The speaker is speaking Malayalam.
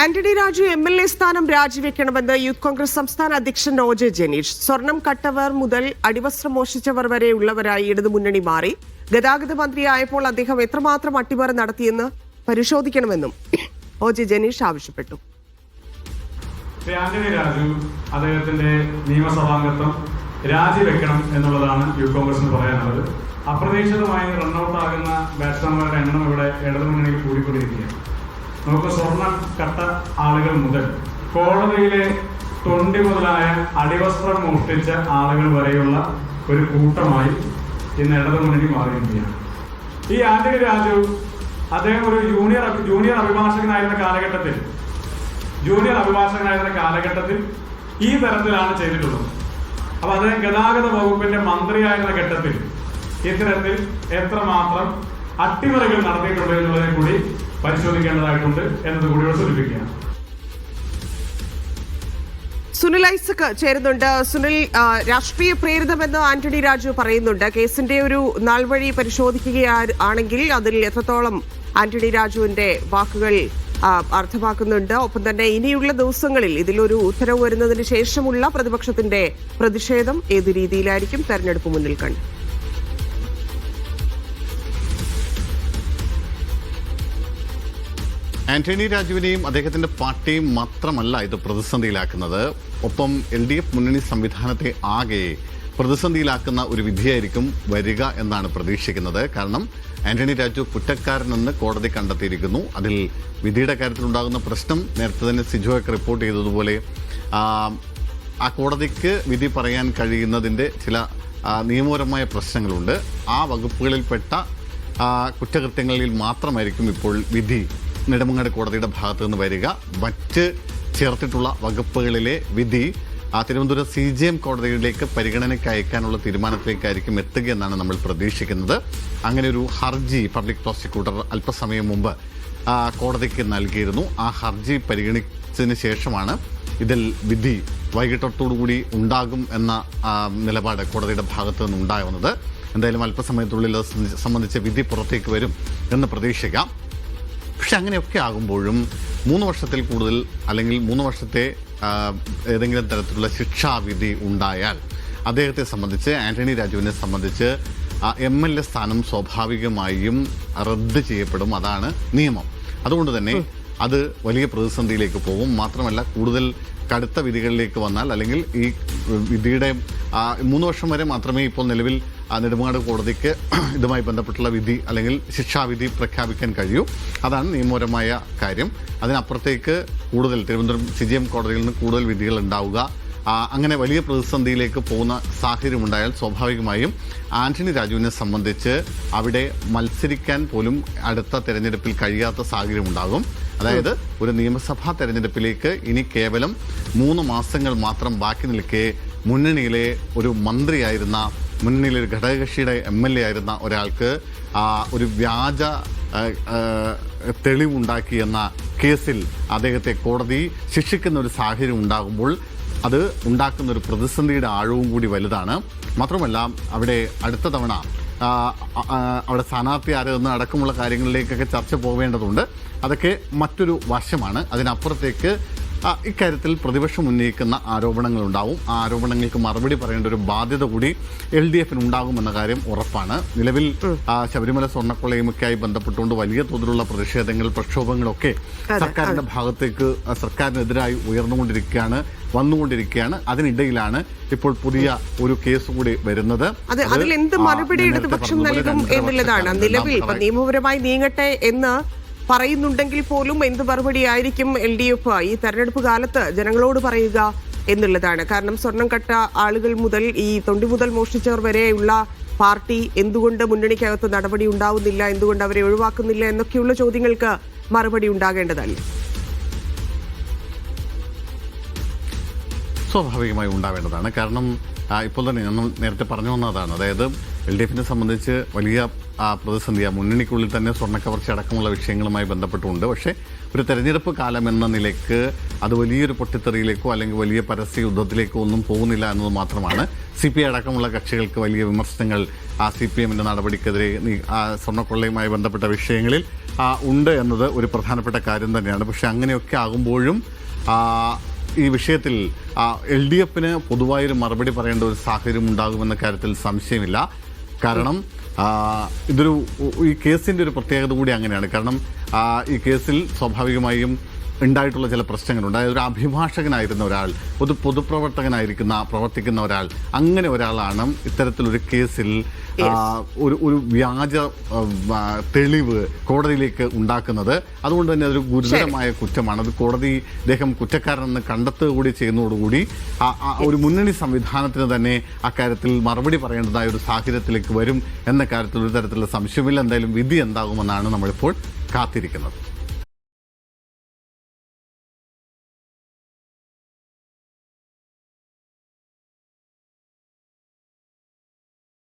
Antony Raju M L A സ്ഥാനം രാജിവെക്കണമെന്ന് യൂത്ത് കോൺഗ്രസ് സംസ്ഥാന അധ്യക്ഷൻ ഒ ജെ ജനീഷ്. സ്വർണം കട്ടവർ മുതൽ അടിവസ്ത്രം മോഷിച്ചവർ വരെയുള്ളവരായി ഇടതുമുന്നണി മാറി. ഗതാഗത മന്ത്രിയായപ്പോൾ അദ്ദേഹം എത്രമാത്രം അട്ടിമറി നടത്തിയെന്ന് പരിശോധിക്കണമെന്നും ഒ ജെ ജനീഷ് ആവശ്യപ്പെട്ടു. ആന്റണി രാജു അദ്ദേഹത്തിന്റെ നിയമസഭാംഗത്വം രാജിവെക്കണം എന്നുള്ളതാണ് യൂത്ത് കോൺഗ്രസിന് പറയാനുള്ളത്. അപ്രതീക്ഷിതമായി റണ്ണൌട്ട് ആകുന്ന ബാറ്റ്സ്മാൻമാരുടെ എണ്ണം ഇവിടെ ഇടതുമുന്നണിയിൽ കൂടിക്കൊണ്ടിരിക്കുകയാണ്. നമുക്ക് സ്വർണം കട്ട ആളുകൾ മുതൽ കോടതിയിലെ തൊണ്ടി മുതലായ അടിവസ്ത്രം മോഷ്ടിച്ച ആളുകൾ വരെയുള്ള ഒരു കൂട്ടമായി ഇന്ന് ഇടതുമുന്നണി മാറിയിരിക്കുകയാണ്. ഈ ആന്റണി രാജു അദ്ദേഹം ഒരു ജൂനിയർ ജൂനിയർ അഭിഭാഷകനായിരുന്ന കാലഘട്ടത്തിൽ ജൂനിയർ അഭിഭാഷകനായിരുന്ന കാലഘട്ടത്തിൽ ഈ തരത്തിലാണ് ചെയ്തിട്ടുള്ളത്. അപ്പൊ അദ്ദേഹം ഗതാഗത വകുപ്പിന്റെ മന്ത്രിയായിരുന്ന ഘട്ടത്തിൽ ഇത്തരത്തിൽ എത്രമാത്രം അട്ടിമറികൾ നടത്തിയിട്ടുണ്ട് എന്നുള്ളതിനെ കൂടി പരിശോധിക്കേണ്ടതായിട്ടുണ്ട് എന്നത് സൂചിപ്പിക്കുകയാണ്. സുനിൽ ഐസക് ചേരുന്നുണ്ട്. സുനിൽ രാഷ്ട്രീയ പ്രേരിതമെന്ന് ആന്റണി രാജു പറയുന്നുണ്ട്. കേസിന്റെ ഒരു നാൾ വഴി പരിശോധിക്കുകയാണെങ്കിൽ അതിൽ എത്രത്തോളം ആന്റണി രാജുവിന്റെ വാക്കുകൾ അർത്ഥമാക്കുന്നുണ്ട്. ഒപ്പം തന്നെ ഇനിയുള്ള ദിവസങ്ങളിൽ ഇതിലൊരു ഉത്തരവ് വരുന്നതിന് ശേഷമുള്ള പ്രതിപക്ഷത്തിന്റെ പ്രതിഷേധം ഏത് രീതിയിലായിരിക്കും തെരഞ്ഞെടുപ്പ് മുന്നിൽ കണ്ടു ആന്റണി രാജുവിനെയും അദ്ദേഹത്തിന്റെ പാർട്ടിയും മാത്രമല്ല ഇത് പ്രതിസന്ധിയിലാക്കുന്നത്. ഒപ്പം എൽ ഡി എഫ് മുന്നണി സംവിധാനത്തെ ആകെ പ്രതിസന്ധിയിലാക്കുന്ന ഒരു വിധിയായിരിക്കും വരിക എന്നാണ് പ്രതീക്ഷിക്കുന്നത്. കാരണം ആന്റണി രാജു കുറ്റക്കാരനെന്ന് കോടതി കണ്ടെത്തിയിരിക്കുന്നു. അതിൽ വിധിയുടെ കാര്യത്തിലുണ്ടാകുന്ന പ്രശ്നം നേരത്തെ തന്നെ സിജോയൊക്കെ റിപ്പോർട്ട് ചെയ്തതുപോലെ ആ, കോടതിക്ക് വിധി പറയാൻ കഴിയുന്നതിന്റെ ചില നിയമപരമായ പ്രശ്നങ്ങളുണ്ട്. ആ വകുപ്പുകളിൽപ്പെട്ട കുറ്റകൃത്യങ്ങളിൽ മാത്രമായിരിക്കും ഇപ്പോൾ വിധി നെടുമങ്ങാട് കോടതിയുടെ ഭാഗത്തു നിന്ന് വരിക. മറ്റ് ചേർത്തിട്ടുള്ള വകുപ്പുകളിലെ വിധി തിരുവനന്തപുരം സി ജി എം കോടതിയിലേക്ക് പരിഗണനയ്ക്ക് അയക്കാനുള്ള തീരുമാനത്തിലേക്കായിരിക്കും എത്തുകയെന്നാണ് നമ്മൾ പ്രതീക്ഷിക്കുന്നത്. അങ്ങനെ ഒരു ഹർജി പബ്ലിക് പ്രോസിക്യൂട്ടർ അല്പസമയം മുമ്പ് കോടതിക്ക് നൽകിയിരുന്നു. ആ ഹർജി പരിഗണിച്ചതിന് ശേഷമാണ് ഇതിൽ വിധി വൈകിട്ടത്തോടുകൂടി ഉണ്ടാകും എന്ന നിലപാട് കോടതിയുടെ ഭാഗത്തു നിന്ന് ഉണ്ടാവുന്നത് എന്തായാലും അല്പസമയത്തുള്ളിൽ സംബന്ധിച്ച വിധി പുറത്തേക്ക് വരും എന്ന് പ്രതീക്ഷിക്കാം. പക്ഷെ അങ്ങനെയൊക്കെ ആകുമ്പോഴും മൂന്ന് വർഷത്തിൽ കൂടുതൽ അല്ലെങ്കിൽ മൂന്ന് വർഷത്തെ ഏതെങ്കിലും തരത്തിലുള്ള ശിക്ഷാവിധി ഉണ്ടായാൽ അദ്ദേഹത്തെ സംബന്ധിച്ച് ആന്റണി രാജുവിനെ സംബന്ധിച്ച് എം എൽ എ സ്ഥാനം സ്വാഭാവികമായും റദ്ദ് ചെയ്യപ്പെടും. അതാണ് നിയമം. അതുകൊണ്ട് തന്നെ അത് വലിയ പ്രതിസന്ധിയിലേക്ക് പോകും. മാത്രമല്ല കൂടുതൽ കടുത്ത വിധികളിലേക്ക് വന്നാൽ അല്ലെങ്കിൽ ഈ വിധിയുടെ മൂന്ന് വർഷം വരെ മാത്രമേ ഇപ്പോൾ നിലവിൽ നെടുമങ്ങാട് കോടതിക്ക് ഇതുമായി ബന്ധപ്പെട്ടുള്ള വിധി അല്ലെങ്കിൽ ശിക്ഷാവിധി പ്രഖ്യാപിക്കാൻ കഴിയൂ. അതാണ് നിയമപരമായ കാര്യം. അതിനപ്പുറത്തേക്ക് കൂടുതൽ തിരുവനന്തപുരം സി ജി എം കോടതിയിൽ നിന്ന് കൂടുതൽ വിധികൾ ഉണ്ടാവുക. അങ്ങനെ വലിയ പ്രതിസന്ധിയിലേക്ക് പോകുന്ന സാഹചര്യം ഉണ്ടായാൽ സ്വാഭാവികമായും ആന്റണി രാജുവിനെ സംബന്ധിച്ച് അവിടെ മത്സരിക്കാൻ പോലും അടുത്ത തെരഞ്ഞെടുപ്പിൽ കഴിയാത്ത സാഹചര്യം ഉണ്ടാകും അതായത് ഒരു നിയമസഭാ തെരഞ്ഞെടുപ്പിലേക്ക് ഇനി കേവലം മൂന്ന് മാസങ്ങൾ മാത്രം ബാക്കി നിൽക്കെ മുന്നണിയിലെ ഒരു മന്ത്രിയായിരുന്ന മുന്നണിയിലെ ഒരു ഘടകകക്ഷിയുടെ എം എൽ എ ആയിരുന്ന ഒരാൾക്ക് ഒരു വ്യാജ തെളിവുണ്ടാക്കി എന്ന കേസിൽ അദ്ദേഹത്തെ കോടതി ശിക്ഷിക്കുന്ന ഒരു സാഹചര്യം ഉണ്ടാകുമ്പോൾ അത് ഉണ്ടാക്കുന്ന ഒരു പ്രതിസന്ധിയുടെ ആഴവും കൂടി വലുതാണ്. മാത്രമല്ല അവിടെ അടുത്ത തവണ അവിടെ സ്ഥാനാർത്ഥി ആരെന്ന് അടക്കമുള്ള കാര്യങ്ങളിലേക്കൊക്കെ ചർച്ച പോവേണ്ടതുണ്ട്. അതൊക്കെ മറ്റൊരു വശമാണ്. അതിനപ്പുറത്തേക്ക് ഇക്കാര്യത്തിൽ പ്രതിപക്ഷം ഉന്നയിക്കുന്ന ആരോപണങ്ങളുണ്ടാവും. ആ ആരോപണങ്ങൾക്ക് മറുപടി പറയേണ്ട ഒരു ബാധ്യത കൂടി എൽ ഡി എഫിന് ഉണ്ടാകുമെന്ന കാര്യം ഉറപ്പാണ്. നിലവിൽ ശബരിമല സ്വർണക്കൊള്ളയുമൊക്കെയായി ബന്ധപ്പെട്ടുകൊണ്ട് വലിയ തോതിലുള്ള പ്രതിഷേധങ്ങൾ പ്രക്ഷോഭങ്ങളൊക്കെ സർക്കാരിന്റെ ഭാഗത്തേക്ക് സർക്കാരിനെതിരായി ഉയർന്നുകൊണ്ടിരിക്കുകയാണ് വന്നുകൊണ്ടിരിക്കുകയാണ്. അതിനിടയിലാണ് ഇപ്പോൾ പുതിയ ഒരു കേസ് കൂടി വരുന്നത്. അത് അതിൽ എന്ത് മറുപടി ഇടതുപക്ഷം നൽകും എന്നുള്ളതാണ്. നിലവിൽ നിയമപരമായി നീങ്ങട്ടെ എന്ന് പറയുന്നുണ്ടെങ്കിൽ പോലും എന്ത് മറുപടി ആയിരിക്കും എൽ ഡി എഫ് ഈ തെരഞ്ഞെടുപ്പ് കാലത്ത് ജനങ്ങളോട് പറയുക എന്നുള്ളതാണ്. കാരണം സ്വർണം കട്ട ആളുകൾ മുതൽ ഈ തൊണ്ടി മുതൽ മോഷ്ടിച്ചവർ വരെയുള്ള പാർട്ടി എന്തുകൊണ്ട് മുന്നണിക്കകത്ത് നടപടി ഉണ്ടാവുന്നില്ല എന്തുകൊണ്ട് അവരെ ഒഴിവാക്കുന്നില്ല എന്നൊക്കെയുള്ള ചോദ്യങ്ങൾക്ക് മറുപടി ഉണ്ടാകേണ്ടതല്ലേ സ്വാഭാവികമായി ഉണ്ടാവേണ്ടതാണ്. കാരണം ഇപ്പോൾ തന്നെ നേരത്തെ പറഞ്ഞു വന്നതാണ്. അതായത് എൽ ഡി എഫിനെ സംബന്ധിച്ച് വലിയ ആ, മുന്നണിക്കുള്ളിൽ തന്നെ സ്വർണക്കവർച്ച അടക്കമുള്ള വിഷയങ്ങളുമായി ബന്ധപ്പെട്ടുകൊണ്ട് പക്ഷേ ഒരു തെരഞ്ഞെടുപ്പ് കാലം എന്ന നിലയ്ക്ക് അത് വലിയൊരു പൊട്ടിത്തെറിയിലേക്കോ അല്ലെങ്കിൽ വലിയ പരസ്യ യുദ്ധത്തിലേക്കോ ഒന്നും പോകുന്നില്ല എന്നത് മാത്രമാണ്. സി പി ഐ അടക്കമുള്ള കക്ഷികൾക്ക് വലിയ വിമർശനങ്ങൾ ആ സി പി എമ്മിന്റെ നടപടിക്കെതിരെ ആ സ്വർണക്കൊള്ളയുമായി ബന്ധപ്പെട്ട വിഷയങ്ങളിൽ ഉണ്ട് എന്നത് ഒരു പ്രധാനപ്പെട്ട കാര്യം തന്നെയാണ്. പക്ഷേ അങ്ങനെയൊക്കെ ആകുമ്പോഴും ഈ വിഷയത്തിൽ എൽ ഡി എഫിന് പൊതുവായൊരു മറുപടി പറയേണ്ട ഒരു സാഹചര്യം ഉണ്ടാകുമെന്ന കാര്യത്തിൽ സംശയമില്ല. കാരണം ഇതൊരു ഈ കേസിന്റെ ഒരു പ്രത്യേകത കൂടി അങ്ങനെയാണ്. കാരണം ഈ കേസിൽ സ്വാഭാവികമായും ഉണ്ടായിട്ടുള്ള ചില പ്രശ്നങ്ങളുണ്ട്. അതായത് ഒരു അഭിഭാഷകനായിരുന്ന ഒരാൾ പൊതു പൊതുപ്രവർത്തകനായിരിക്കുന്ന പ്രവർത്തിക്കുന്ന ഒരാൾ അങ്ങനെ ഒരാളാണ് ഇത്തരത്തിലൊരു കേസിൽ ഒരു ഒരു വ്യാജ തെളിവ് കോടതിയിലേക്ക് ഉണ്ടാക്കുന്നത്. അതുകൊണ്ട് തന്നെ അതൊരു ഗുരുതരമായ കുറ്റമാണ്. അത് കോടതി ഇദ്ദേഹം കുറ്റക്കാരനെന്ന് കണ്ടെത്തുക കൂടി ചെയ്യുന്നതോടുകൂടി ഒരു മുന്നണി സംവിധാനത്തിന് തന്നെ അക്കാര്യത്തിൽ മറുപടി പറയേണ്ടതായ ഒരു സാഹചര്യത്തിലേക്ക് വരും എന്ന കാര്യത്തിൽ ഒരു തരത്തിലുള്ള സംശയമില്ല എന്തായാലും വിധി എന്താകുമെന്നാണ് നമ്മളിപ്പോൾ കാത്തിരിക്കുന്നത്.